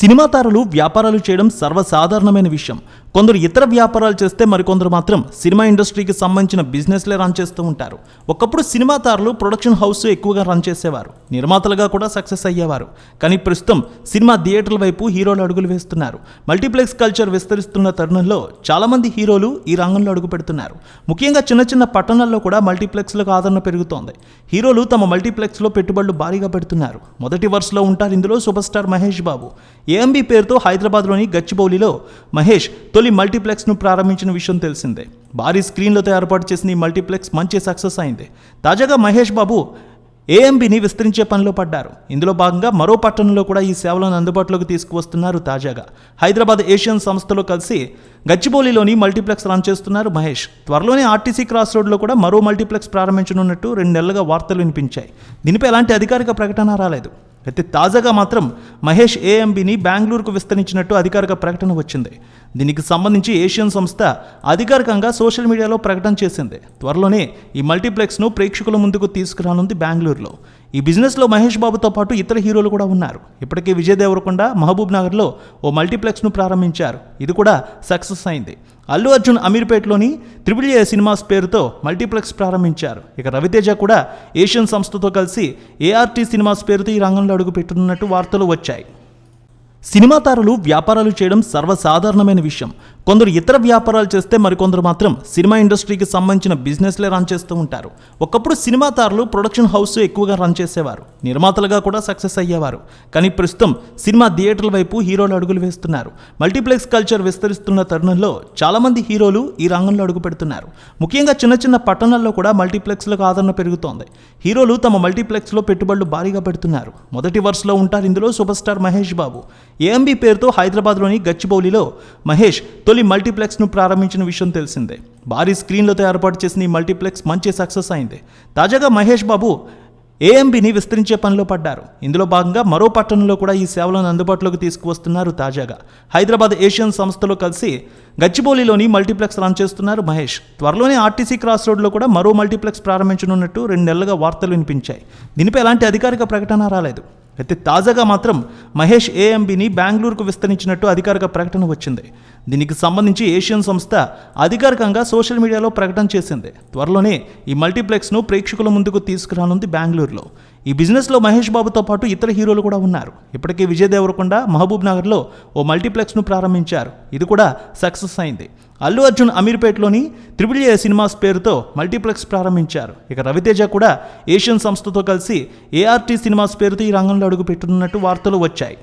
Cinema తారలు వ్యాపారాలు చేయడం సర్వసాధారణమైన విషయం. కొందరు ఇతర వ్యాపారాలు చేస్తే మరికొందరు మాత్రం సినిమా ఇండస్ట్రీకి సంబంధించిన బిజినెస్లే రన్ చేస్తూ ఉంటారు. ఒకప్పుడు సినిమా తారలు ప్రొడక్షన్ హౌస్ ఎక్కువగా రన్ చేసేవారు. నిర్మాతలుగా కూడా సక్సెస్ అయ్యేవారు. కానీ ప్రస్తుతం సినిమా థియేటర్ల వైపు హీరోలు అడుగులు వేస్తున్నారు. మల్టీప్లెక్స్ కల్చర్ విస్తరిస్తున్న తరుణంలో చాలామంది హీరోలు ఈ రంగంలో అడుగు పెడుతున్నారు. ముఖ్యంగా చిన్న చిన్న పట్టణాల్లో కూడా మల్టీప్లెక్స్లకు ఆదరణ పెరుగుతోంది. హీరోలు తమ మల్టీప్లెక్స్లో పెట్టుబడులు భారీగా పెడుతున్నారు. మొదటి వరుసలో ఉంటారు ఇందులో super star Mahesh Babu. AMB పేరుతో హైదరాబాద్లోని గచ్చిబౌలిలో మహేష్ తొలి మల్టీప్లెక్స్ను ప్రారంభించిన విషయం తెలిసిందే. భారీ స్క్రీన్లతో ఏర్పాటు చేసిన ఈ మల్టీప్లెక్స్ మంచి సక్సెస్ అయింది. తాజాగా మహేష్ బాబు ఏఎంబిని విస్తరించే పనిలో పడ్డారు. ఇందులో భాగంగా మరో పట్టణంలో కూడా ఈ సేవలను అందుబాటులోకి తీసుకువస్తున్నారు తాజాగా. హైదరాబాద్ ఏషియన్ సంస్థలో కలిసి గచ్చిబౌలిలోని మల్టీప్లెక్స్ రన్ చేస్తున్నారు మహేష్. త్వరలోనే ఆర్టీసీ క్రాస్ రోడ్లో కూడా మరో మల్టీప్లెక్స్ ప్రారంభించనున్నట్టు రెండు నెలలుగా వార్తలు వినిపించాయి. దీనిపై ఎలాంటి అధికారిక ప్రకటన రాలేదు. అయితే తాజాగా మాత్రం మహేష్ ఏఎంబిని బెంగళూరుకు విస్తరించినట్టు అధికారిక ప్రకటన వచ్చింది. దీనికి సంబంధించి ఏషియన్ సంస్థ అధికారికంగా సోషల్ మీడియాలో ప్రకటన చేసింది. త్వరలోనే ఈ మల్టీప్లెక్స్ను ప్రేక్షకుల ముందుకు తీసుకురానుంది బెంగళూరులో. ఈ బిజినెస్లో మహేష్ బాబుతో పాటు ఇతర హీరోలు కూడా ఉన్నారు. ఇప్పటికే విజయ్ దేవరకొండ మహబూబ్ నగర్లో ఓ మల్టీప్లెక్స్ను ప్రారంభించారు. ఇది కూడా సక్సెస్ అయింది. అల్లు అర్జున్ అమీర్పేట్లోని త్రిబుల్ ఏ సినిమాస్ పేరుతో మల్టీప్లెక్స్ ప్రారంభించారు. ఇక రవితేజ కూడా ఏషియన్ సంస్థతో కలిసి ఏఆర్టీ సినిమాస్ పేరుతో ఈ రంగంలో అడుగుపెట్టున్నట్టు వార్తలు వచ్చాయి. సినిమా తారలు వ్యాపారాలు చేయడం సర్వసాధారణమైన విషయం. కొందరు ఇతర వ్యాపారాలు చేస్తే మరికొందరు మాత్రం సినిమా ఇండస్ట్రీకి సంబంధించిన బిజినెస్లే రన్ చేస్తూ ఉంటారు. ఒకప్పుడు సినిమా తారలు ప్రొడక్షన్ హౌస్ ఎక్కువగా రన్ చేసేవారు. నిర్మాతలుగా కూడా సక్సెస్ అయ్యేవారు. కానీ ప్రస్తుతం సినిమా థియేటర్ల వైపు హీరోలు అడుగులు వేస్తున్నారు. మల్టీప్లెక్స్ కల్చర్ విస్తరిస్తున్న తరుణంలో చాలామంది హీరోలు ఈ రంగంలో అడుగు పెడుతున్నారు. ముఖ్యంగా చిన్న చిన్న పట్టణాల్లో కూడా మల్టీప్లెక్స్లకు ఆదరణ పెరుగుతోంది. హీరోలు తమ మల్టీప్లెక్స్లో పెట్టుబడులు భారీగా పెడుతున్నారు. మొదటి వరుసలో ఉంటారు ఇందులో super star Mahesh Babu. AMB పేరుతో హైదరాబాద్లోని గచ్చిబౌలిలో మహేష్ తొలి మల్టీప్లెక్స్ను ప్రారంభించిన విషయం తెలిసిందే. భారీ స్క్రీన్లతో ఏర్పాటు చేసిన ఈ మల్టీప్లెక్స్ మంచి సక్సెస్ అయింది. తాజాగా మహేష్ బాబు ఏఎంబిని విస్తరించే పనిలో పడ్డారు. ఇందులో భాగంగా మరో పట్టణంలో కూడా ఈ సేవలను అందుబాటులోకి తీసుకువస్తున్నారు తాజాగా. హైదరాబాద్ ఏషియన్ సంస్థలో కలిసి గచ్చిబౌలిలోని మల్టీప్లెక్స్ రన్ చేస్తున్నారు మహేష్. త్వరలోనే ఆర్టీసీ క్రాస్ రోడ్లో కూడా మరో మల్టీప్లెక్స్ ప్రారంభించనున్నట్టు రెండు నెలలుగా వార్తలు వినిపించాయి. దీనిపై ఎలాంటి అధికారిక ప్రకటన రాలేదు. అయితే తాజాగా మాత్రం మహేష్ ఏఎంబిని బెంగళూరుకు విస్తరించినట్టు అధికారిక ప్రకటన వచ్చింది. దీనికి సంబంధించి ఏషియన్ సంస్థ అధికారికంగా సోషల్ మీడియాలో ప్రకటన చేసింది. త్వరలోనే ఈ మల్టీప్లెక్స్ను ప్రేక్షకుల ముందుకు తీసుకురానుంది బెంగళూరులో. ఈ బిజినెస్లో మహేష్ బాబుతో పాటు ఇతర హీరోలు కూడా ఉన్నారు. ఇప్పటికే విజయ్ దేవరకొండ మహబూబ్ నగర్లో ఓ మల్టీప్లెక్స్ను ప్రారంభించారు. ఇది కూడా సక్సెస్ అయింది. అల్లు అర్జున్ అమీర్పేట్లోని త్రిబుల్ ఏ సినిమాస్ పేరుతో మల్టీప్లెక్స్ ప్రారంభించారు. ఇక రవితేజ కూడా ఏషియన్ సంస్థతో కలిసి ఏఆర్టీ సినిమాస్ పేరుతో ఈ రంగంలో అడుగుపెట్టనున్నట్టు వార్తలు వచ్చాయి.